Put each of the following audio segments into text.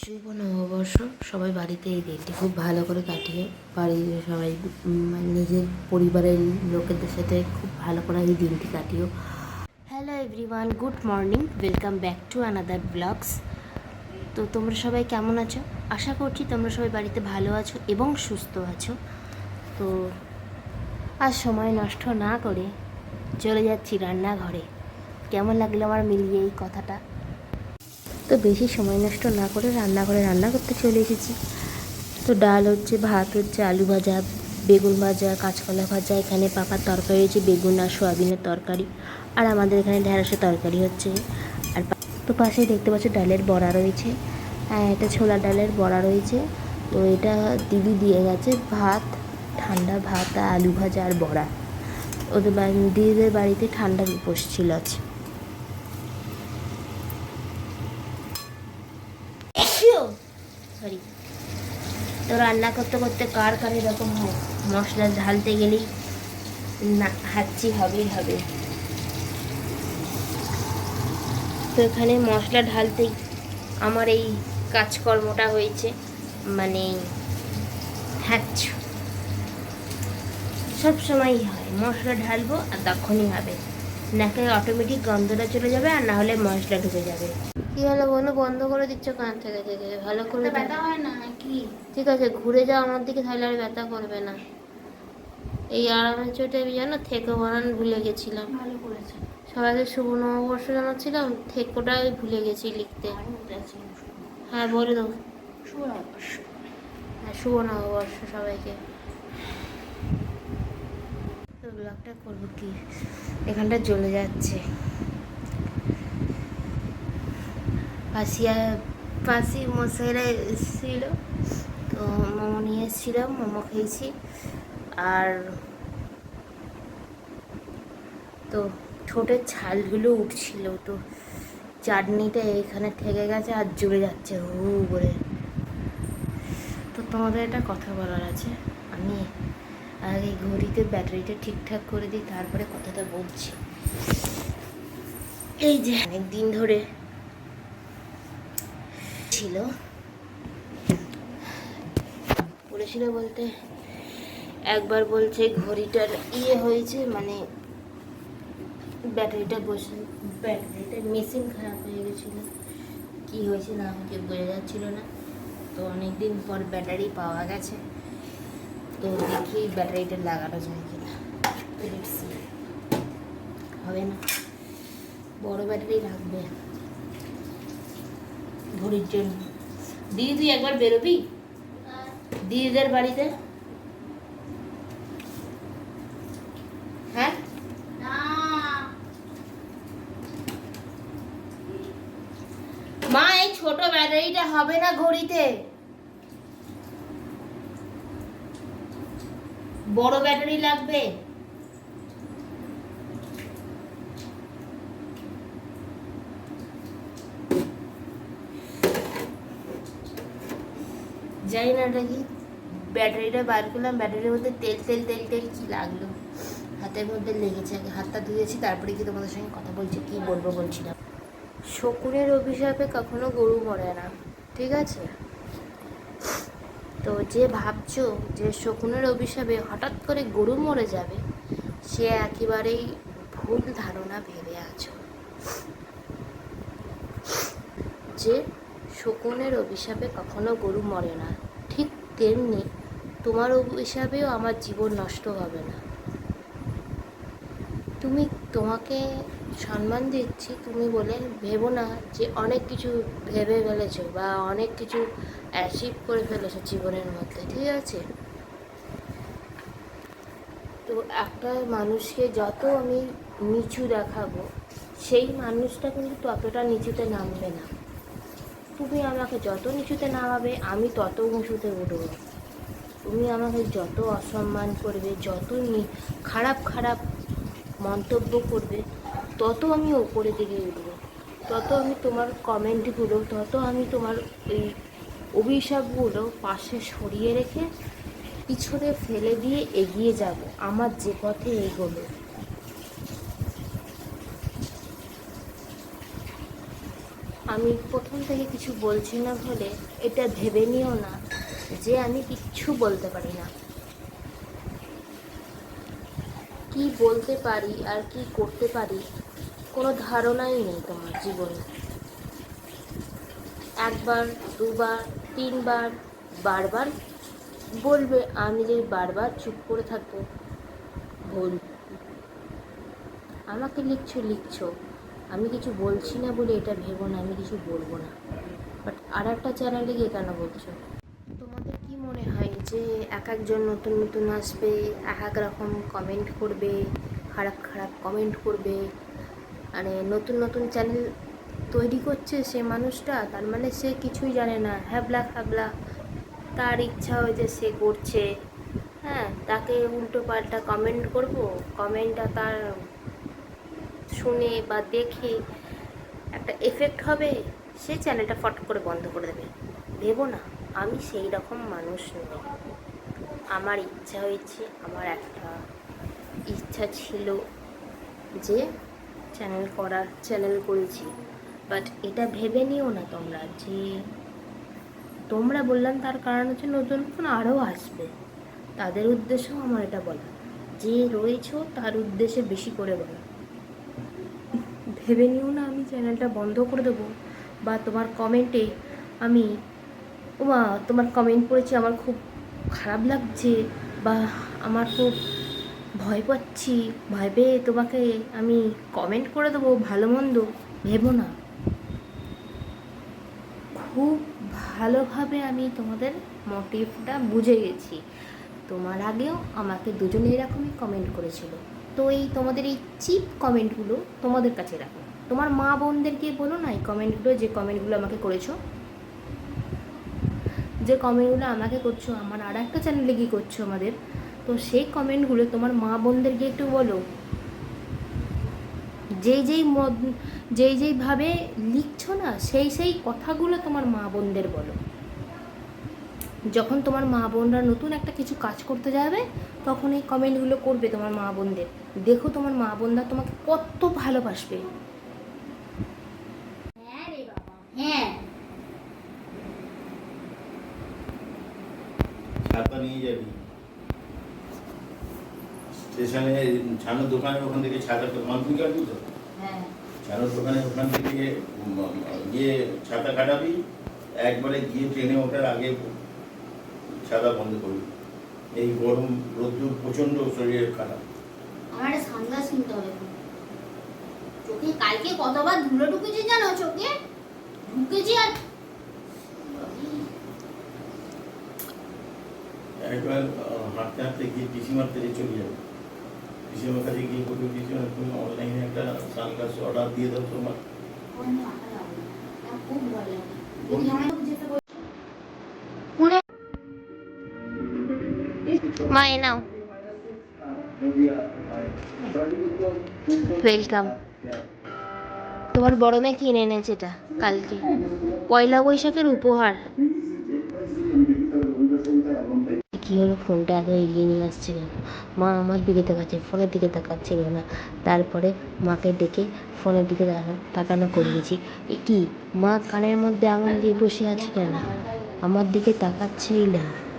শুভ নববর্ষ। সবাই বাড়িতে এই দিনটি খুব ভালো করে কাটিয়ে, বাড়ির সবাই মানে নিজের পরিবারের লোকেদের সাথে খুব ভালো করে এই দিনটি কাটিও। Hello everyone good morning welcome back to another blogs তো তোমরা সবাই কেমন আছো? আশা করছি তোমরা সবাই বাড়িতে ভালো আছো এবং সুস্থ আছো। তো আর সময় নষ্ট না করে চলে যাচ্ছি রান্নাঘরে। কেমন লাগল আমার মিলিয়ে এই কথাটা? তো বেশি সময় নষ্ট না করে রান্নাঘরে রান্না করতে চলে এসেছি। তো ডাল হচ্ছে, ভাত হচ্ছে, আলু ভাজা, বেগুন ভাজা, কাঁচকলা ভাজা, এখানে পাপার তরকারি হচ্ছে বেগুন আর সোয়াবিনের তরকারি। আর আমাদের এখানে ঢেঁড়সের তরকারি হচ্ছে। আর তো পাশেই দেখতে পাচ্ছ ডালের বড়া রয়েছে। হ্যাঁ এটা ছোলা ডালের বড়া রয়েছে। তো এটা দিদি দিয়ে গেছে ভাত, ঠান্ডা ভাত আলু ভাজা আর বড়া। ওদের বাড়ি দিদিদের বাড়িতে ঠান্ডার উপোস ছিল আছে সরি। তো রান্না করতে করতে কার কার এরকম হয়? মশলা ঢালতে গেলেই না, হাঁচি হবেই হবে। তো এখানে মশলা ঢালতেই আমার এই কাজকর্মটা হয়েছে মানে হ্যাচ সব সময়ই হয়, মশলা ঢালবো আর তখনই হবে। নাকে অটোমেটিক গন্ধটা চলে যাবে আর না হলে মশলা ঢুকে যাবে। কি হলো বন্ধু? বন্ধ করে দিচ্ছ কান থেকে থেকে? ভালো করে ব্যথা হয় না কি ঠিক আছে ঘুরে যাও আমার দিকে তাহলে আর ব্যথা করবে না। এই আরামের চোটে আমি জানো থেকো বানান ভুলে গেছিলাম। ভালো করেছে। সবাইকে শুভ নববর্ষ জানাচ্ছিলাম থেকোটাই ভুলে গেছি লিখতে। হ্যাঁ বলে দাও। হ্যাঁ শুভ নববর্ষ সবাইকে। ব্লগটা করব কি? এখানটা জ্বলে যাচ্ছে। পাশিয়া পাশি মশাইরা এসেছিল তো মোমো নিয়ে এসেছিলাম মোমো খেয়েছি আর তো ঠোঁটের ছালগুলো উঠছিল তো চাটনিটা এখানে থেকে গেছে আর জুড়ে যাচ্ছে হু করে তো তোমাদের একটা কথা বলার আছে আমি আগে ঘড়িতে ব্যাটারিটা ঠিকঠাক করে দিই তারপরে কথাটা বলছি এই যে অনেক দিন ধরে ছিল। বলেছিল বলতে একবার বলছে ঘড়িটার ইয়ে হয়েছে মানে ব্যাটারিটা বসে, ব্যাটারিটা মেশিন খারাপ হয়ে গেছিল। কী হয়েছে না হয়েছে বোঝা যাচ্ছিল না। তো অনেক দিন পর ব্যাটারি পাওয়া গেছে। তো দেখি ব্যাটারিটা লাগানো যায় কিনা। হবে না। বড় ব্যাটারি লাগবে। ঘড়ির জন্য। দিদি, তুই একবার বেরোবি? দিদিদের বাড়িতে? হ্যাঁ? মা, এই ছোট ব্যাটারিটা হবে না ঘড়িতে? বড় ব্যাটারি লাগবে। জানি না এটা কি ব্যাটারিটা বার করলাম, ব্যাটারির মধ্যে তেল তেল তেল তেল কি লাগল? হাতের মধ্যে লেগেছে, আগে হাতটা ধুয়েছি, তারপরে কি তোমাদের সঙ্গে কথা বলছি, কি বলব বলছিলাম শকুনের অভিশাপে কখনো গরু মরে না, ঠিক আছে? তো যে ভাবছ যে শকুনের অভিশাপে হঠাৎ করে গরু মরে যাবে, সে একেবারেই ভুল ধারণা ভেবে আছো। যে শকুনের অভিশাপে কখনো গরু মরে না। ঠিক তেমনি তোমার অভিশাপেও আমার জীবন নষ্ট হবে না। তুমি তোমাকে সম্মান দিচ্ছি, তুমি বলে ভেবো না যে অনেক কিছু ভেবে ফেলেছো বা অনেক কিছু অ্যাচিভ করে ফেলেছো জীবনের মধ্যে, ঠিক আছে? তো একটা মানুষকে যত আমি নিচু দেখাবো, সেই মানুষটা কিন্তু ততটা নিচুতে নামবে না। তুমি আমাকে যত নিচুতে নামাবে, আমি তত উঁচুতে উঠবো। তুমি আমাকে যত অসম্মান করবে, যত খারাপ খারাপ মন্তব্য করবে, তত আমি ওপরের দিকে উঠব। তত আমি তোমার কমেন্টগুলো তত আমি তোমার এই অভিশাপগুলো পাশে সরিয়ে রেখে পিছনে ফেলে দিয়ে এগিয়ে যাব। আমার যে পথে এগোলো আমি প্রথম থেকে কিছু বলছি না বলে এটা ভেবে নিও না যে আমি কিচ্ছু বলতে পারি না। কি বলতে পারি আর কি করতে পারি, কোনো ধারণাই নেই তোমার জীবনে। একবার, দুবার, তিনবার, বারবার বলবে, আমি যদি বারবার চুপ করে থাকব। ভুল আমাকে লিখছো লিখছো। আমি কিছু বলছি না বলে এটা ভেবো না, আমি কিছু বলব না। বাট আর একটা চ্যানেলে গিয়ে কেন বলছো? তোমাদের কি মনে হয় যে এক একজন নতুন নতুন আসবে, এক এক রকম কমেন্ট করবে, খারাপ খারাপ কমেন্ট করবে? মানে নতুন নতুন চ্যানেল তৈরি করছে সে মানুষটা, তার মানে সে কিছুই জানে না। হ্যাবলা খাবলা, তার ইচ্ছা হয়েছে সে করছে। হ্যাঁ তাকে উল্টো পাল্টা কমেন্ট করব। কমেন্টটা তার শুনে বা দেখে একটা এফেক্ট হবে, সে চ্যানেলটা ফট করে বন্ধ করে দেবে। ভেবো না, আমি সেই রকম মানুষ নই। আমার ইচ্ছা হয়েছে, আমার একটা ইচ্ছা ছিল যে চ্যানেল করার চ্যানেল করেছি। বাট এটা ভেবে নিও না তোমরা যে তোমরা বললাম তার কারণ হচ্ছে নতুন ফোন আরও আসবে। তাদের উদ্দেশ্যেও আমার এটা বলা যে রয়েছে তার উদ্দেশ্যে বেশি করে বলা ভেবে নিও না, আমি চ্যানেলটা বন্ধ করে দেবো। বা তোমার কমেন্টে আমি ওমা তোমার কমেন্ট পড়েছি, আমার খুব খারাপ লাগছে, বা আমার খুব ভয় পাচ্ছি, ভয় পেয়ে তোমাকে আমি কমেন্ট করে দেবো ভালো মন্দ, ভেবো না। খুব ভালোভাবে আমি তোমাদের মোটিভটা বুঝে গেছি। তোমার আগেও আমাকে দুজনে এরকমই কমেন্ট করেছিল। তো এই তোমাদের এই চিপ কমেন্টগুলো তোমাদের কাছে রাখো। তোমার মা বোনদেরকে বলো না এই কমেন্টগুলো যে কমেন্টগুলো আমাকে করেছ? যে কমেন্টগুলো আমাকে করছ, আমার আর একটা চ্যানেলে গিয়ে করছ আমাদের, তো সেই কমেন্টগুলো তোমার মা বোনদেরকে একটু বলো। যেই যেই যেই যেইভাবে লিখছো না, সেই সেই কথাগুলো তোমার মা বোনদের বলো। যখন তোমার মা বোনরা নতুন একটা কিছু কাজ করতে যাবে তখন এই কমেন্টগুলো করবে তোমার মা বোনদের। দেখো তোমার মা বোনরা তোমাকে কত ভালোবাসবে। হ্যাঁ রে বাবা হ্যাঁ। ছাতা নিয়ে যাবি। স্টেশনে ছানোর দোকানে ওখান থেকে ছাতা কাটবি তো হ্যাঁ। ছানোর দোকানে ওখান থেকে গিয়ে ছাতা কাটাবি। একবারে গিয়ে ট্রেনে ওঠার আগে ছাতা বন্ধ করবি এই গরম রোদ্দুর প্রচণ্ড শরীরে খারাপ। আমার সানগ্লাস কিনতে হবে। চোখে কালকে কতবার ধুলো ঢুকেছে জানো চোখে? ঢুকেছে আর একবার হাঁটতে হাঁটতে গিয়ে পিসিমার থেকে চলে যাবে। পিসিমার কাছে গিয়ে বলবে পিসিমা তুমি অনলাইনে একটা সানগ্লাস অর্ডার দিয়ে দাও তোমার। খুব ভয় লাগে। মা এ নাও ওয়েলকাম তোমার বড় মেয়ে কিনে এনেছে এটা কালকে। পয়লা বৈশাখের উপহার। কি হলো? ফোনটা এত এগিয়ে নিয়ে আসছে কেন? মা আমার দিকে তাকাচ্ছে, ফোনের দিকে তাকাচ্ছে না তারপরে মাকে ডেকে ফোনের দিকে তাকা- তাকানো করিয়েছি এ কি? মা কানের মধ্যে আঙুল দিয়ে বসে আছে কেন? আমার দিকে তাকাচ্ছেই না।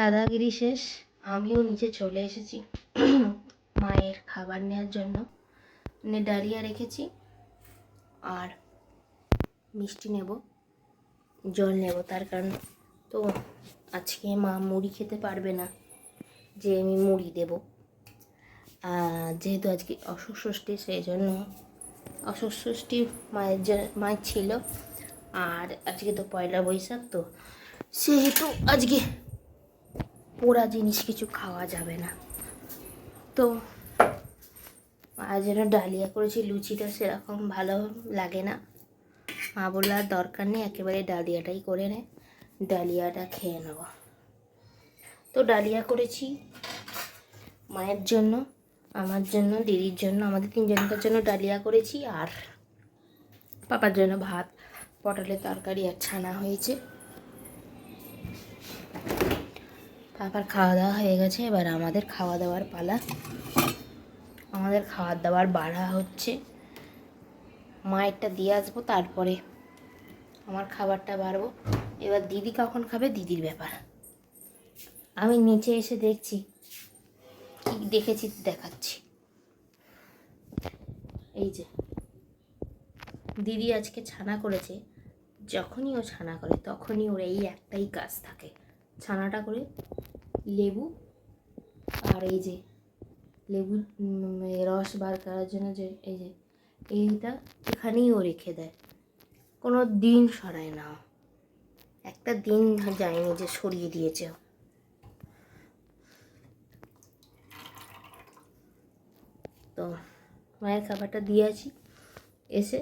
দাদাগিরি শেষ। আমিও নিচে চলে এসেছি মায়ের খাবার নেওয়ার জন্য। মানে ডালিয়া রেখেছি আর মিষ্টি নেব, জল নেব তার কারণ তো আজকে মা মুড়ি খেতে পারবে না, যে আমি মুড়ি দেব। যেহেতু আজকে অসুখ ষষ্ঠী সেই জন্য অসুখ ষষ্ঠী মায়ের মায়ের ছিল। আর আজকে তো পয়লা বৈশাখ তো, সেহেতু আজকে পোড়া জিনিস কিছু খাওয়া যাবে না। তো আজ যেন ডালিয়া করেছি, লুচিটা সেরকম ভালো লাগে না। মা বলল, আর দরকার নেই, একেবারে ডালিয়াটাই করে নে, ডালিয়াটা খেয়ে নেব তো ডালিয়া করেছি মায়ের জন্য, আমার জন্য, দিদির জন্য, আমাদের তিনজনকার জন্য ডালিয়া করেছি। আর পাপার জন্য ভাত, পটলের তরকারি আর ছানা হয়েছে। পাপার খাওয়া দাওয়া হয়ে গেছে। এবার আমাদের খাওয়া দাওয়ার পালা। আমাদের খাওয়ার দাওয়ার বাড়া হচ্ছে মায়েরটা দিয়ে আসব, তারপরে আমার খাবারটা বাড়বো। এবার দিদি কখন খাবে? দিদির ব্যাপার। আমি নিচে এসে দেখছি, কি দেখেছি দেখাচ্ছি। এই যে, দিদি আজকে ছানা করেছে। যখনই ও ছানা করে, তখনই ওর এই একটাই কাজ থাকে। ছানাটা করে লেবু আর এই যে লেবু রস বার করার জন্য যে, এই যে, এইটা এখানেই ও রেখে দেয়। কোনো দিন সরায় না। একটা দিন যায়নি যে সরিয়ে দিয়েছে। তো মায়ের খাবারটা দিয়ে আছি এসে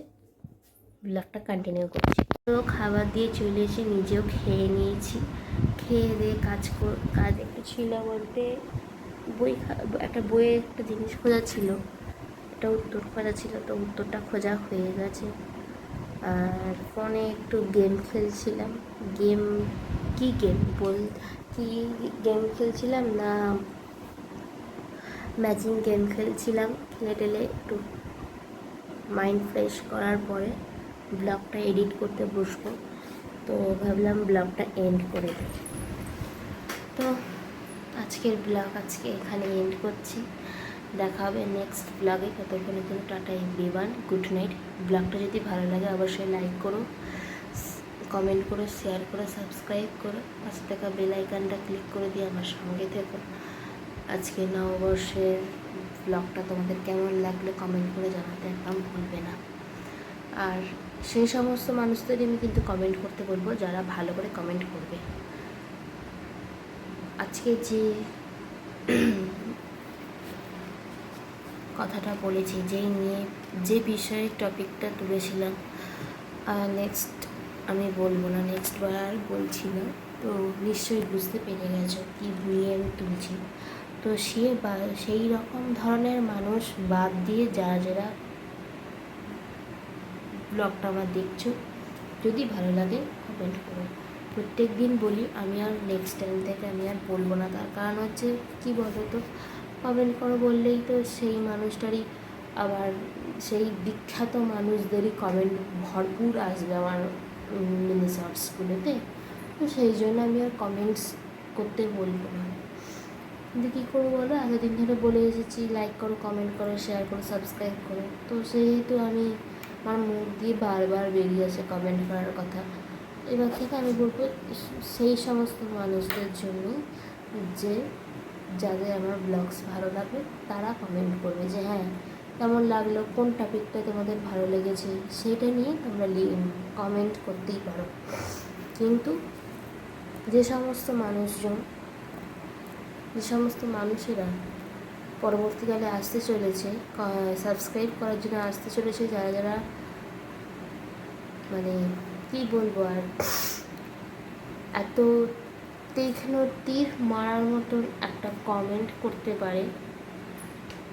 ব্লগটা কন্টিনিউ করছি। খাবার দিয়ে চলে এসে নিজেও খেয়ে নিয়েছি। খেয়ে দিয়ে কাজ কর, কাজ একটু ছিল বলতে বই একটা বইয়ে একটা জিনিস খোঁজা ছিল। একটা উত্তর খোঁজা ছিল, তো উত্তরটা খোঁজা হয়ে গেছে। আর ফোনে একটু গেম খেলছিলাম। গেম, কি গেম বল, কি গেম খেলছিলাম না ম্যাচিং গেম খেলছিলাম। খেলে টেলে একটু মাইন্ড ফ্রেশ করার পরে ব্লগটা এডিট করতে বসবো। তো ভাবলাম ব্লগটা এন্ড করে দিই। তো আজকের ব্লগ আজকে এখানে এন্ড করছি। দেখা হবে নেক্সট ব্লগে ততক্ষণের জন্য টাটা এভরিওয়ান গুড নাইট ব্লগটা যদি ভালো লাগে অবশ্যই লাইক করো কমেন্ট করো শেয়ার করো সাবস্ক্রাইব করো। পাশে থাকা বেলাইকানটা ক্লিক করে দিয়ে আমার সঙ্গে থেকো। আজকে নববর্ষের ব্লগটা তোমাদের কেমন লাগলে কমেন্ট করে জানাতে একদম ভুলবে না। আর সেই সমস্ত মানুষদেরই আমি কিন্তু কমেন্ট করতে বলব, যারা ভালো করে কমেন্ট করবে। আজকে যে কথাটা বলেছি, যেই নিয়ে, যে বিষয়ে টপিকটা তুলেছিলাম নেক্সট আমি বলব না নেক্সট বার বলছি না। তো নিশ্চয়ই বুঝতে পেরে গেছো কী নিয়ে আমি তুলছি। তো সে বা, সেই রকম ধরনের মানুষ বাদ দিয়ে যারা যারা ব্লগটা আমার দেখছ, যদি ভালো লাগে কমেন্ট করো। প্রত্যেক দিন বলি, আমি আর নেক্সট টাইম থেকে আমি আর বলব না। তার কারণ হচ্ছে, কি বলো তো কমেন্ট করো বললেই তো সেই মানুষটারই আবার সেই বিখ্যাত মানুষদেরই কমেন্ট ভরপুর আসবে আমার মিনি শর্টসগুলোতে তো। সেই জন্য আমি আর কমেন্টস করতে বলব না। কিন্তু কী করব বলো? এতদিন ধরে বলে এসেছি লাইক করো কমেন্ট করো শেয়ার করো সাবস্ক্রাইব করো। তো সেহেতু আমি, আমার মুখ দিয়ে বারবার বেরিয়ে আসে কমেন্ট করার কথা। এবার থেকে আমি বলব সেই সমস্ত মানুষদের জন্য যে যাদের আমার ব্লগস ভালো লাগবে, তারা কমেন্ট করবে যে হ্যাঁ কেমন লাগল, কোন টপিকটা তোমাদের ভালো লেগেছে, সেটা নিয়ে তোমরা কমেন্ট করতেই পারো। কিন্তু যে সমস্ত মানুষজন, যে সমস্ত মানুষেরা পরবর্তীকালে আসতে চলেছে সাবস্ক্রাইব করার জন্য আসতে চলেছে, যারা যারা মানে কি বলব আর? এত তীক্ষ্ণ তীর মারার মতন একটা কমেন্ট করতে পারে।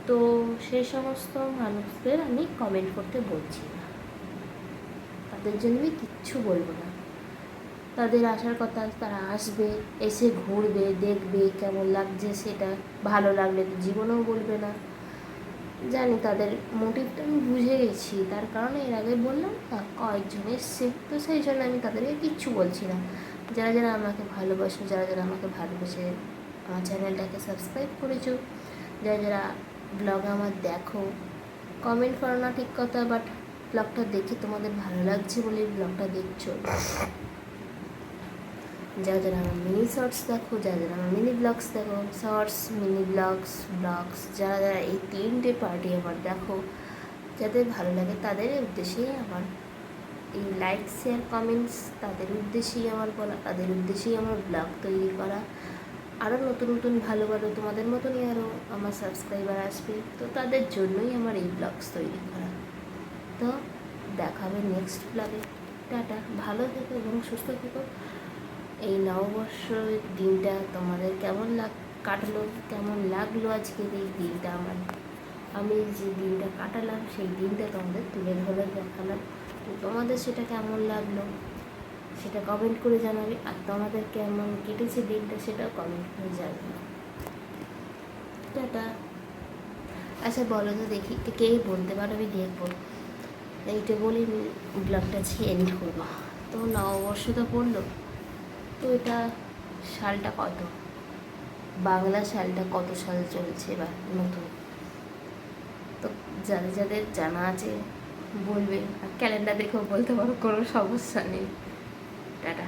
তো সেই সমস্ত মানুষদের আমি কমেন্ট করতে বলছি না। তাদের জন্য আমি কিচ্ছু বলব না। তাদের আসার কথা তারা আসবে, এসে ঘুরবে, দেখবে কেমন লাগছে সেটা। ভালো লাগলে তো জীবনেও বলবে না। জানি তাদের মোটিভটা আমি বুঝে গেছি। তার কারণে এর আগে বললাম না কয়েকজন এসছে। তো সেই জন্য আমি তাদেরকে কিচ্ছু বলছি না। যারা যারা আমাকে ভালোবাসো, যারা যারা আমাকে ভালোবেসে আমার চ্যানেলটাকে সাবস্ক্রাইব করেছ, যারা যারা ব্লগ আমার দেখো কমেন্ট করো না ঠিক কথা বাট ব্লগটা দেখে তোমাদের ভালো লাগছে বলে ব্লগটা দেখছ। যারা যারা আমার মিনি শর্টস দেখো, যারা যারা আমার মিনি ব্লগস দেখো শর্টস মিনি ব্লগস ব্লগস যারা যারা এই তিনটে পার্টি আমার দেখো, যাদের ভালো লাগে তাদের উদ্দেশ্যেই আমার এই লাইক শেয়ার কমেন্টস তাদের উদ্দেশ্যেই আমার বলা, তাদের উদ্দেশ্যেই আমার ব্লগ তৈরি করা। আরও নতুন নতুন, ভালো ভালো তোমাদের মতনই আরও আমার সাবস্ক্রাইবার আসবে, তো তাদের জন্যই আমার এই ব্লগস তৈরি করা। তো দেখাবে নেক্সট ব্লগে টাটা, ভালো থেকো এবং সুস্থ থেকো। এই নববর্ষের দিনটা তোমাদের কেমন লাগ, কাটলো? কেমন লাগল আজকের এই দিনটা আমার? আমি যে দিনটা কাটালাম, সেই দিনটা তোমাদের তুলে ধরে দেখালাম। তো তোমাদের সেটা কেমন লাগল? সেটা কমেন্ট করে জানাবে। আর তোমাদের কেমন কেটেছে দিনটা, সেটাও কমেন্ট করে জানাবে। টাটা। আচ্ছা বলো তো দেখি কে- বলতে পারো আমি দেখব। এইটা বলি ব্লগটা আজকে এন্ড করব তো নববর্ষ তো পড়ল। তো এটা সালটা কত? বাংলা সালটা কত সাল চলছে বা নতুন? তো যাদের যাদের জানা আছে বলবে, আর ক্যালেন্ডার দেখেও বলতে পারো, কোনো সমস্যা নেই। টাটা।